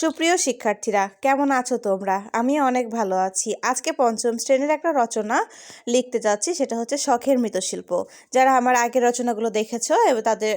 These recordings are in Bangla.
সুপ্রিয় শিক্ষার্থীরা, কেমন আছো তোমরা? আমি অনেক ভালো আছি। আজকে পঞ্চম শ্রেণির একটা রচনা লিখতে যাচ্ছি, সেটা হচ্ছে শখের মৃৎশিল্প। যারা আমার আগের রচনাগুলো দেখেছ, এবং তাদের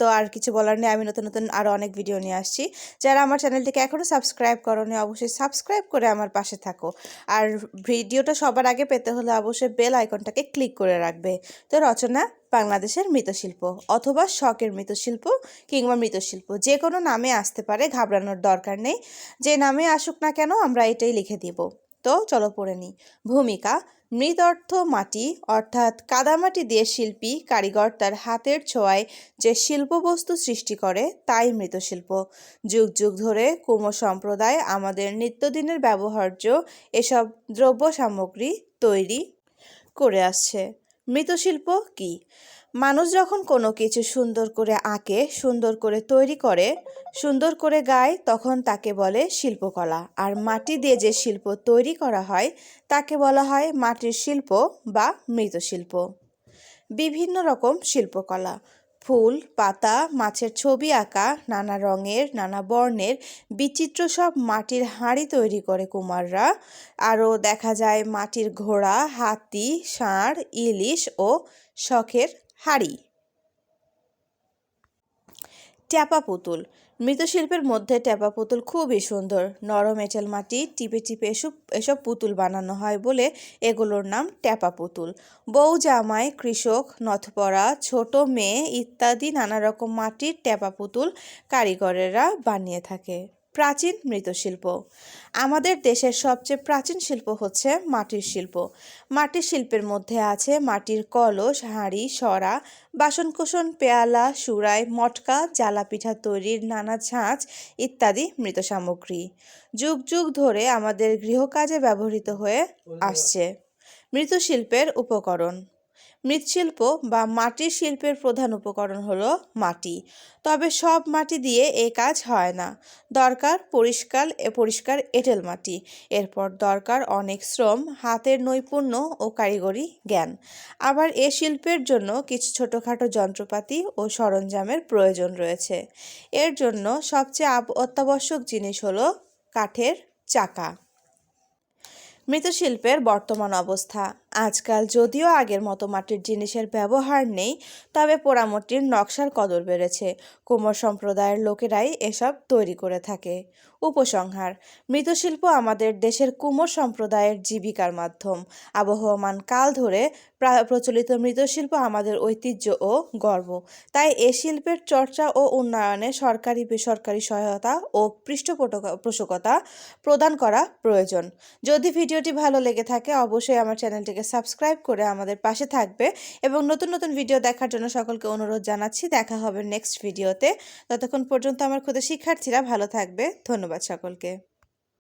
তো আর কিছু বলার নেই, আমি নতুন নতুন আরও অনেক ভিডিও নিয়ে আসছি। যারা আমার চ্যানেলটিকে এখনও সাবস্ক্রাইব করোনি, অবশ্যই সাবস্ক্রাইব করে আমার পাশে থাকো। আর ভিডিওটা সবার আগে পেতে হলে অবশ্যই বেল আইকনটাকে ক্লিক করে রাখবে। তো রচনা বাংলাদেশের মৃৎশিল্প অথবা শখের মৃৎশিল্প কিংবা মৃৎশিল্প। যে কোনো নামে আসতে পারে, ঘাবড়ানোর দরকার নেই। যে নামে আসুক না কেন, আমরা এটাই লিখে দিব। তো চলো পড়ে নিই। ভূমিকা, মৃৎ অর্থ মাটি, অর্থাৎ কাদামাটি দিয়ে শিল্পী, কারিগর তার হাতের ছোঁয়ায় যে শিল্পবস্তু সৃষ্টি করে, তাই মৃৎশিল্প। যুগ যুগ ধরে কুমো সম্প্রদায় আমাদের নিত্যদিনের ব্যবহার্য এসব দ্রব্য সামগ্রী তৈরি করে আসছে। মৃৎশিল্প কি? মানুষ যখন কোনো কিছু সুন্দর করে আঁকে, সুন্দর করে তৈরি করে, সুন্দর করে গায়, তখন তাকে বলে শিল্পকলা। আর মাটি দিয়ে যে শিল্প তৈরি করা হয়, তাকে বলা হয় মাটির শিল্প বা মৃৎশিল্প। বিভিন্ন রকম শিল্পকলা। ফুল, পাতা, মাছের ছবি আঁকা, নানা রঙের, নানা বর্ণের, বিচিত্র সব মাটির হাঁড়ি তৈরি করে কুমাররা। আরও দেখা যায় মাটির ঘোড়া, হাতি, ষাঁড়, ইলিশ ও শখের হাঁড়ি। ট্যাপা পুতুল। মৃৎশিল্পের মধ্যে ট্যাপা পুতুল খুবই সুন্দর। নরম এঁটেল মাটি, টিপে টিপে এসব এসব পুতুল বানানো হয় বলে এগুলোর নাম ট্যাপা পুতুল। বউ জামাই, কৃষক, নথপরা, ছোট মেয়ে ইত্যাদি নানা রকম মাটির ট্যাপা পুতুল কারিগরেরা বানিয়ে থাকে। প্রাচীন মৃৎশিল্প। আমাদের দেশের সবচেয়ে প্রাচীন শিল্প হচ্ছে মাটির শিল্প। মাটির শিল্পের মধ্যে আছে মাটির কলস, হাঁড়ি, সরা, বাসনকোসন, পেয়ালা, সুরাই, মটকা জ্বালা পিঠা তৈরির নানা ছাঁচ ইত্যাদি মৃত সামগ্রী। যুগ যুগ ধরে আমাদের গৃহকাজে ব্যবহৃত হয়ে আসছে। মৃৎশিল্পের উপকরণ। মৃৎশিল্প বা মাটির শিল্পের প্রধান উপকরণ হলো মাটি। তবে সব মাটি দিয়ে এই কাজ হয় না। দরকার পরিষ্কার এ পরিষ্কার এঁটেল মাটি। এরপর দরকার অনেক শ্রম, হাতের নৈপুণ্য ও কারিগরি জ্ঞান। আবার এ শিল্পের জন্য কিছু ছোটোখাটো যন্ত্রপাতি ও সরঞ্জামের প্রয়োজন রয়েছে। এর জন্য সবচেয়ে অত্যাবশ্যক জিনিস হলো কাঠের চাকা। মৃৎশিল্পের বর্তমান অবস্থা। আজকাল যদিও আগের মতো মাটির জিনিসের ব্যবহার নেই, তবে পোড়ামাটির নকশার কদর বেড়েছে। কুমোর সম্প্রদায়ের লোকেরাই এসব তৈরি করে থাকে। উপসংহার, মৃৎশিল্প আমাদের দেশের কুমোর সম্প্রদায়ের জীবিকার মাধ্যম। আবহমান কাল ধরে প্রা- প্রচলিত মৃৎশিল্প আমাদের ঐতিহ্য ও গর্ব। তাই এ শিল্পের চর্চা ও উন্নয়নে সরকারি, বেসরকারি সহায়তা ও পৃষ্ঠপোষকতা প্রদান করা প্রয়োজন। যদি ভিডিওটি ভালো লেগে থাকে, অবশ্যই আমার চ্যানেলটিকে সাবস্ক্রাইব করে আমাদের পাশে থাকবে এবং নতুন নতুন ভিডিও দেখার জন্য সকলকে অনুরোধ জানাচ্ছি, দেখা হবে নেক্সট ভিডিওতে ততক্ষণ পর্যন্ত আমার ক্ষুদে শিক্ষার্থীরা ভালো থাকবে। ধন্যবাদ সকলকে।